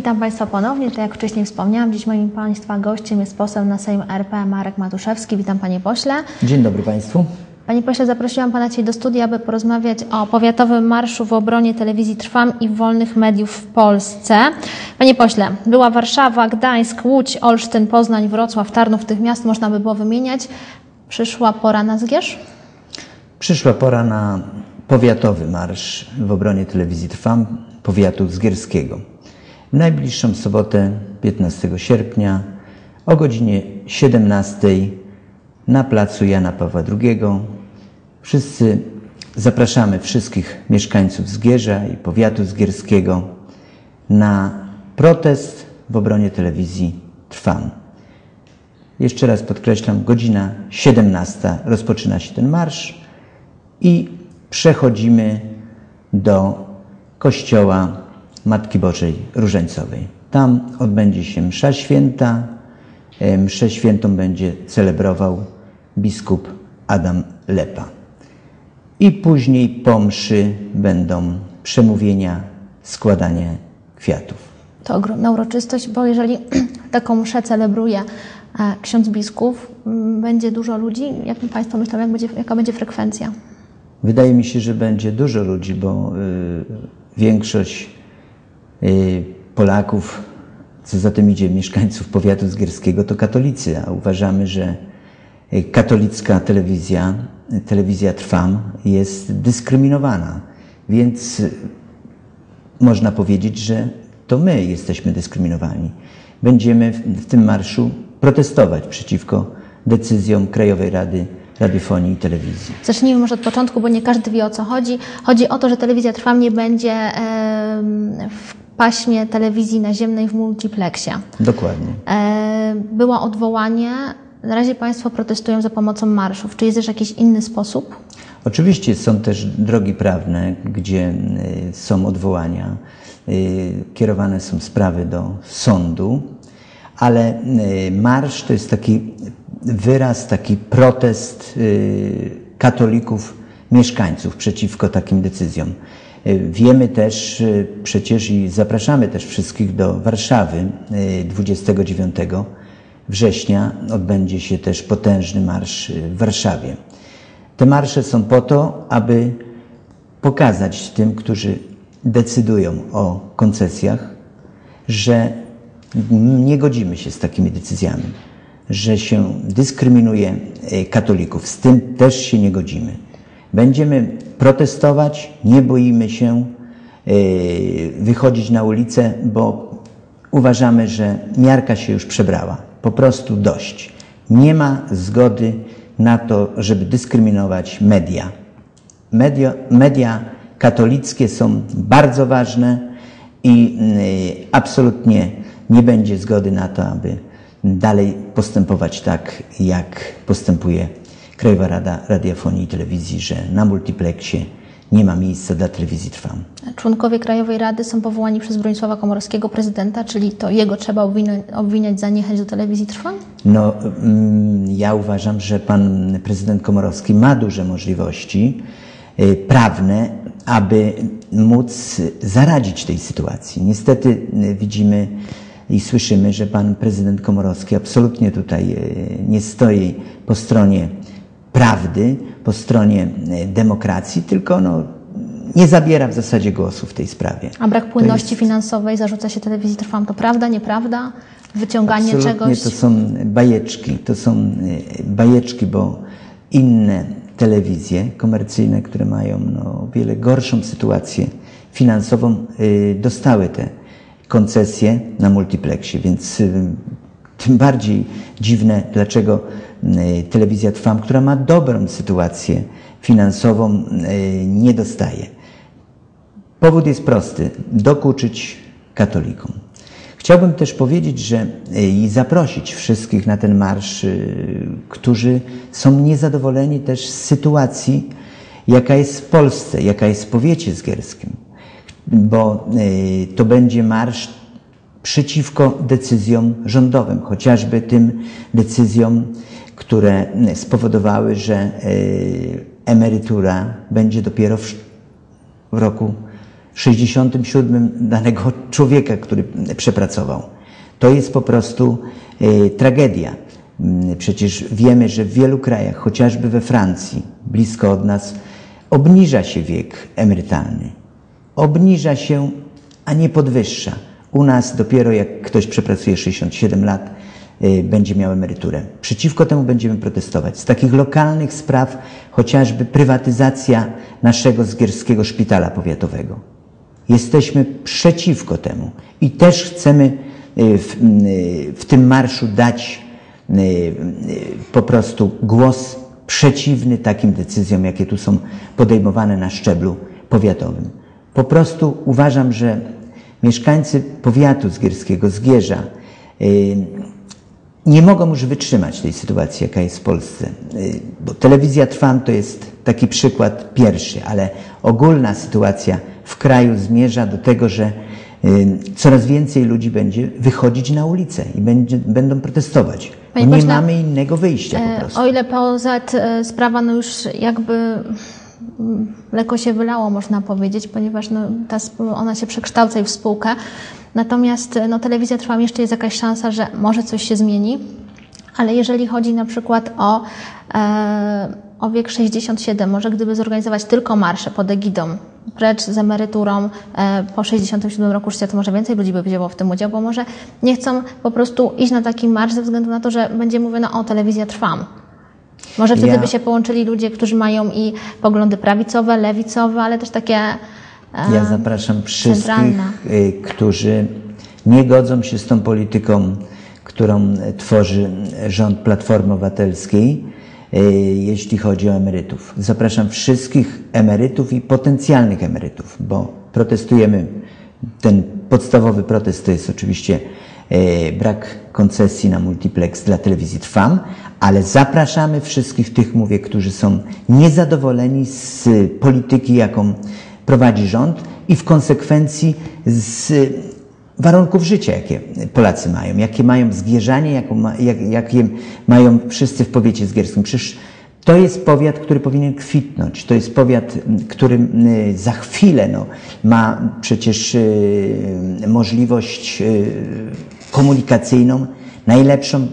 Witam Państwa ponownie. Tak jak wcześniej wspomniałam, dziś moim Państwa gościem jest poseł na Sejm RP Marek Matuszewski. Witam Panie Pośle. Dzień dobry Państwu. Panie Pośle, zaprosiłam Pana dzisiaj do studia, aby porozmawiać o powiatowym marszu w obronie telewizji Trwam i wolnych mediów w Polsce. Panie Pośle, była Warszawa, Gdańsk, Łódź, Olsztyn, Poznań, Wrocław, Tarnów, tych miast można by było wymieniać. Przyszła pora na Zgierz? Przyszła pora na powiatowy marsz w obronie telewizji Trwam powiatu zgierskiego. Najbliższą sobotę, 15 sierpnia o godzinie 17 na placu Jana Pawła II. Wszyscy zapraszamy wszystkich mieszkańców Zgierza i powiatu zgierskiego na protest w obronie telewizji Trwam. Jeszcze raz podkreślam, godzina 17 rozpoczyna się ten marsz i przechodzimy do kościoła Matki Bożej Różańcowej. Tam odbędzie się msza święta. Mszę świętą będzie celebrował biskup Adam Lepa. I później po mszy będą przemówienia, składanie kwiatów. To ogromna uroczystość, bo jeżeli taką mszę celebruje ksiądz biskup, będzie dużo ludzi. Jak Państwo myślą, jak będzie, jaka będzie frekwencja? Wydaje mi się, że będzie dużo ludzi, bo y, większość Polaków, co za tym idzie, mieszkańców powiatu zgierskiego, to katolicy, a uważamy, że y, katolicka telewizja, telewizja Trwam jest dyskryminowana. Więc y, można powiedzieć, że to my jesteśmy dyskryminowani. Będziemy w tym marszu protestować przeciwko decyzjom Krajowej Rady radiofonii i telewizji. Zacznijmy może od początku, bo nie każdy wie o co chodzi. Chodzi o to, że telewizja Trwam nie będzie w paśmie telewizji naziemnej w multiplexie. Dokładnie. Było odwołanie. Na razie Państwo protestują za pomocą marszów. Czy jest też jakiś inny sposób? Oczywiście są też drogi prawne, gdzie są odwołania. Kierowane są sprawy do sądu, ale marsz to jest taki wyraz, taki protest katolików, mieszkańców przeciwko takim decyzjom. Wiemy też przecież i zapraszamy też wszystkich do Warszawy 29 września odbędzie się też potężny marsz w Warszawie. Te marsze są po to, aby pokazać tym, którzy decydują o koncesjach, że nie godzimy się z takimi decyzjami że się dyskryminuje katolików. Z tym też się nie godzimy. Będziemy protestować, nie boimy się wychodzić na ulicę, bo uważamy, że miarka się już przebrała. Po prostu dość. Nie ma zgody na to, żeby dyskryminować media. Media, media katolickie są bardzo ważne i absolutnie nie będzie zgody na to, aby dalej postępować tak, jak postępuje Krajowa Rada Radiofonii i Telewizji, że na multiplexie nie ma miejsca dla telewizji Trwam. Członkowie Krajowej Rady są powołani przez Bronisława Komorowskiego, prezydenta, czyli to jego trzeba obwiniać, obwiniać za niechęć do telewizji Trwam? No, ja uważam, że pan prezydent Komorowski ma duże możliwości prawne, aby móc zaradzić tej sytuacji. Niestety widzimy, i słyszymy, że pan prezydent Komorowski absolutnie tutaj nie stoi po stronie prawdy, po stronie demokracji, tylko no, nie zabiera w zasadzie głosu w tej sprawie. A brak płynności jest... finansowej zarzuca się telewizji Trwam. To prawda, nieprawda? Wyciąganie absolutnie czegoś? to są bajeczki. To są bajeczki, bo inne telewizje komercyjne, które mają no, wiele gorszą sytuację finansową, dostały te koncesje na multiplexie, więc tym bardziej dziwne, dlaczego telewizja Trwam, która ma dobrą sytuację finansową, nie dostaje. Powód jest prosty: dokuczyć katolikom. Chciałbym też powiedzieć, że i zaprosić wszystkich na ten marsz, którzy są niezadowoleni też z sytuacji, jaka jest w Polsce, jaka jest w powiecie zgierskim bo to będzie marsz przeciwko decyzjom rządowym, chociażby tym decyzjom, które spowodowały, że emerytura będzie dopiero w roku 67 danego człowieka, który przepracował. To jest po prostu y, tragedia. Mm, Przecież wiemy, że w wielu krajach, chociażby we Francji, blisko od nas, obniża się wiek emerytalny. Obniża się, a nie podwyższa. U nas dopiero jak ktoś przepracuje 67 lat, będzie miał emeryturę. Przeciwko temu będziemy protestować. Z takich lokalnych spraw, chociażby prywatyzacja naszego zgierskiego szpitala powiatowego. Jesteśmy przeciwko temu i też chcemy y, w, y, w tym marszu dać y, y, po prostu głos przeciwny takim decyzjom, jakie tu są podejmowane na szczeblu powiatowym. Po prostu uważam, że mieszkańcy powiatu zgierskiego, Zgierza, y, nie mogą już wytrzymać tej sytuacji, jaka jest w Polsce. Y, Bo telewizja Trwam to jest taki przykład pierwszy, ale ogólna sytuacja w kraju zmierza do tego, że y, coraz więcej ludzi będzie wychodzić na ulicę i będzie, będą protestować. Panie nie pośle, mamy innego wyjścia po E, prostu. O ile POZ e, sprawa no już jakby mm, lekko się wylało, można powiedzieć, ponieważ no, ta, ona się przekształca i w spółkę. Natomiast no, telewizja Trwam jeszcze jest jakaś szansa, że może coś się zmieni. Ale jeżeli chodzi na przykład o, e, o wiek 67, może gdyby zorganizować tylko marsze pod egidą, precz z emeryturą e, po 67 roku życia, to może więcej ludzi by wzięło w tym udział, bo może nie chcą po prostu iść na taki marsz ze względu na to, że będzie mówiono o telewizja Trwam. Może wtedy Ja- by się połączyli ludzie, którzy mają i poglądy prawicowe, lewicowe, ale też takie Ja zapraszam wszystkich, centralne. y, którzy nie godzą się z tą polityką, którą tworzy rząd Platformy Obywatelskiej, y, jeśli chodzi o emerytów. Zapraszam wszystkich emerytów i potencjalnych emerytów, bo protestujemy. Ten podstawowy protest to jest oczywiście y, brak koncesji na multiplex dla telewizji Trwam, ale zapraszamy wszystkich tych, mówię, którzy są niezadowoleni z polityki, jaką prowadzi rząd i w konsekwencji z warunków życia, jakie Polacy mają, jakie mają zgierzanie, jaką ma, jak, jakie mają wszyscy w powiecie zgierskim. Przecież to jest powiat, który powinien kwitnąć. To jest powiat, który m, za chwilę no, ma przecież y, możliwość y, komunikacyjną najlepszą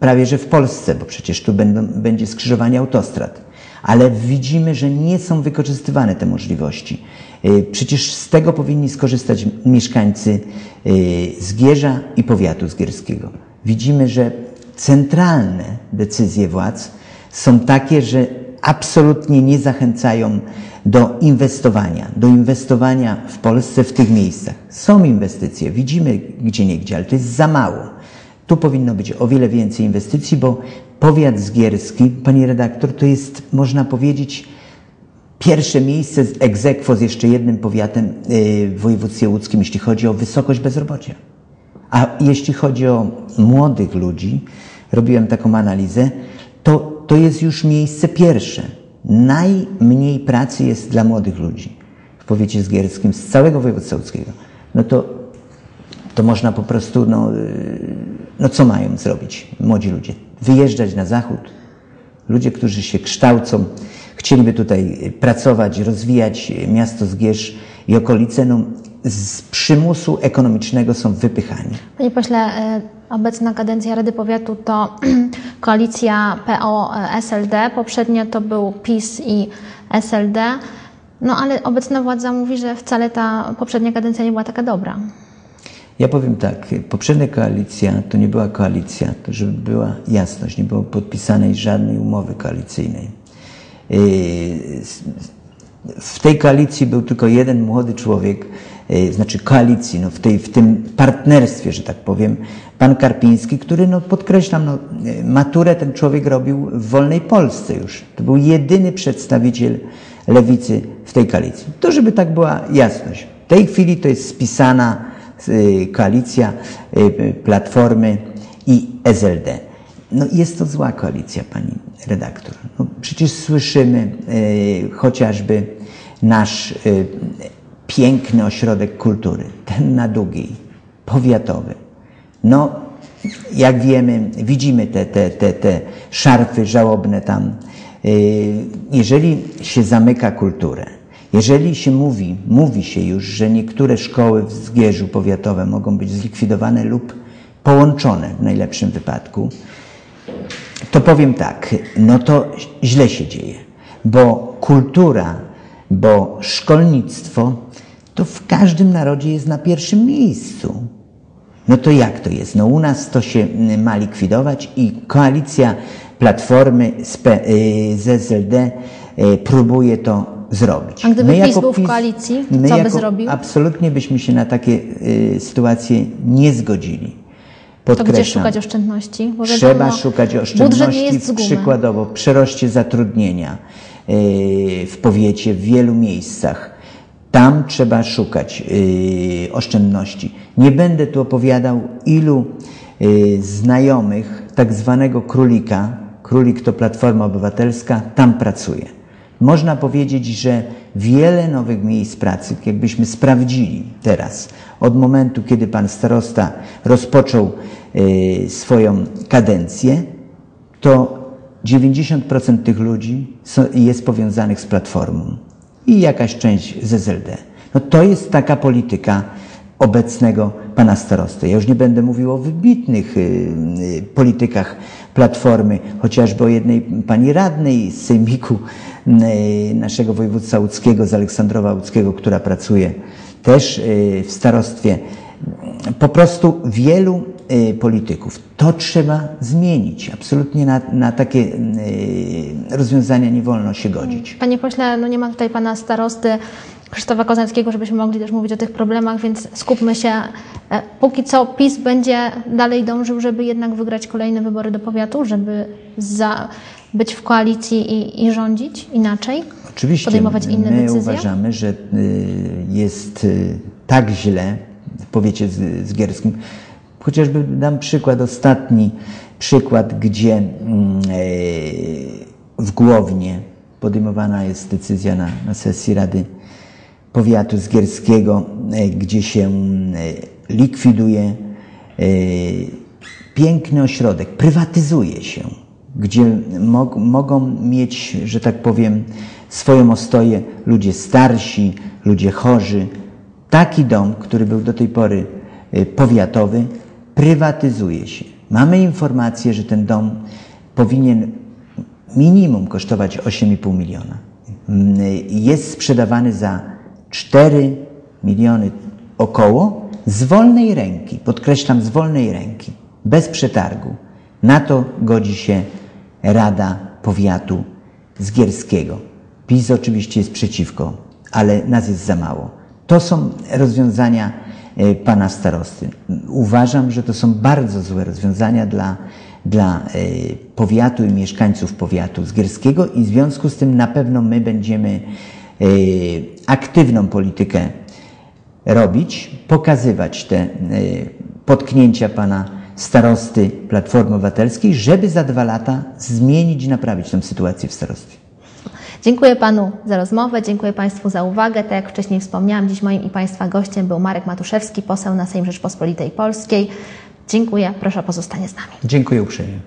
prawie że w Polsce, bo przecież tu będą, będzie skrzyżowanie autostrad. Ale widzimy, że nie są wykorzystywane te możliwości. Y, Przecież z tego powinni skorzystać mieszkańcy y, Zgierza i powiatu zgierskiego. Widzimy, że centralne decyzje władz są takie, że absolutnie nie zachęcają do inwestowania, do inwestowania w Polsce w tych miejscach. Są inwestycje, widzimy gdzie niegdzie, ale to jest za mało. Tu powinno być o wiele więcej inwestycji, bo powiat zgierski, pani redaktor, to jest, można powiedzieć, pierwsze miejsce z egzekwo z jeszcze jednym powiatem yy, w województwie łódzkim, jeśli chodzi o wysokość bezrobocia. A jeśli chodzi o młodych ludzi, robiłem taką analizę, to, to jest już miejsce pierwsze. Najmniej pracy jest dla młodych ludzi w powiecie zgierskim z całego województwa łódzkiego. No to, to można po prostu, no, yy, no co mają zrobić młodzi ludzie? Wyjeżdżać na zachód? Ludzie, którzy się kształcą, chcieliby tutaj pracować, rozwijać miasto Zgierz i okolice, no, z przymusu ekonomicznego są wypychani. Panie pośle, e, obecna kadencja Rady Powiatu to koalicja PO-SLD, poprzednio to był PiS i SLD, no ale obecna władza mówi, że wcale ta poprzednia kadencja nie była taka dobra. Ja powiem tak, poprzednia koalicja to nie była koalicja, to żeby była jasność, nie było podpisanej żadnej umowy koalicyjnej. Yy, W tej koalicji był tylko jeden młody człowiek, yy, znaczy koalicji, no w, tej, w tym partnerstwie, że tak powiem, pan Karpiński, który, no podkreślam, no, yy, maturę ten człowiek robił w wolnej Polsce już. To był jedyny przedstawiciel lewicy w tej koalicji. To, żeby tak była jasność. W tej chwili to jest spisana koalicja y, Platformy i SLD. No jest to zła koalicja, pani redaktor. No, przecież słyszymy y, chociażby nasz y, piękny ośrodek kultury, ten na Długiej, powiatowy. No, jak wiemy, widzimy te, te, te, te szarfy żałobne tam. Y, Jeżeli się zamyka kulturę, Jeżeli się mówi, mówi się już, że niektóre szkoły w Zgierzu powiatowe mogą być zlikwidowane lub połączone w najlepszym wypadku, to powiem tak, no to źle się dzieje, bo kultura, bo szkolnictwo to w każdym narodzie jest na pierwszym miejscu. No to jak to jest? No u nas to się mm, ma likwidować i koalicja Platformy z, P, y, z SLD y, próbuje to zrobić. A gdyby PiS był w koalicji, my co by zrobił? Absolutnie byśmy się na takie y, sytuacje nie zgodzili. To gdzie Podkreślam. szukać oszczędności? Bo Trzeba wiadomo, szukać Budżet oszczędności, przykładowo w przeroście zatrudnienia yy, w powiecie w wielu miejscach. Tam trzeba szukać yy, oszczędności. Nie będę tu opowiadał, ilu yy, znajomych tak zwanego królika, królik to Platforma Obywatelska, tam pracuje. Można powiedzieć, że wiele nowych miejsc pracy, jakbyśmy sprawdzili teraz, od momentu, kiedy pan starosta rozpoczął y, swoją kadencję, to 90% tych ludzi jest powiązanych z Platformą i jakaś część z SLD. No to jest taka polityka obecnego pana starosty. Ja już nie będę mówił o wybitnych y, y, politykach Platformy, chociażby o jednej pani radnej z Sejmiku y, naszego województwa łódzkiego, z Aleksandrowa Łódzkiego, która pracuje też w starostwie. Po prostu wielu polityków. To trzeba zmienić. Absolutnie na, na takie rozwiązania nie wolno się godzić. Panie pośle, no nie ma tutaj pana starosty Krzysztofa Kozackiego, żebyśmy mogli też mówić o tych problemach, więc skupmy się. E, Póki co PiS będzie dalej dążył, żeby jednak wygrać kolejne wybory do powiatu, żeby za, być w koalicji i, i rządzić inaczej? Oczywiście Podejmować inne my decyzje? uważamy, że y, jest y, tak źle w powiecie z- zgierskim. Chociażby dam przykład, ostatni przykład, gdzie mm, e, w Głownie podejmowana jest decyzja na, na sesji Rady Powiatu Zgierskiego, e, gdzie się e, likwiduje e, piękny ośrodek, prywatyzuje się, gdzie mog, mogą mieć, że tak powiem, swoją ostoję ludzie starsi, ludzie chorzy. Taki dom, który był do tej pory powiatowy, prywatyzuje się. Mamy informację, że ten dom powinien minimum kosztować 8,5 miliona. Jest sprzedawany za 4 miliony około z wolnej ręki, podkreślam z wolnej ręki, bez przetargu. Na to godzi się Rada Powiatu Zgierskiego. PiS oczywiście jest przeciwko, ale nas jest za mało. To są rozwiązania e, pana starosty. Uważam, że to są bardzo złe rozwiązania dla, dla e, powiatu i mieszkańców powiatu zgierskiego i w związku z tym na pewno my będziemy aktywną politykę robić, pokazywać te e, potknięcia pana starosty Platformy Obywatelskiej, żeby za dwa lata zmienić i naprawić tę sytuację w starostwie. Dziękuję Panu za rozmowę, dziękuję Państwu za uwagę. Tak jak wcześniej wspomniałam, dziś moim i Państwa gościem był Marek Matuszewski, poseł na Sejm Rzeczpospolitej Polskiej. Dziękuję, proszę o pozostanie z nami. Dziękuję uprzejmie.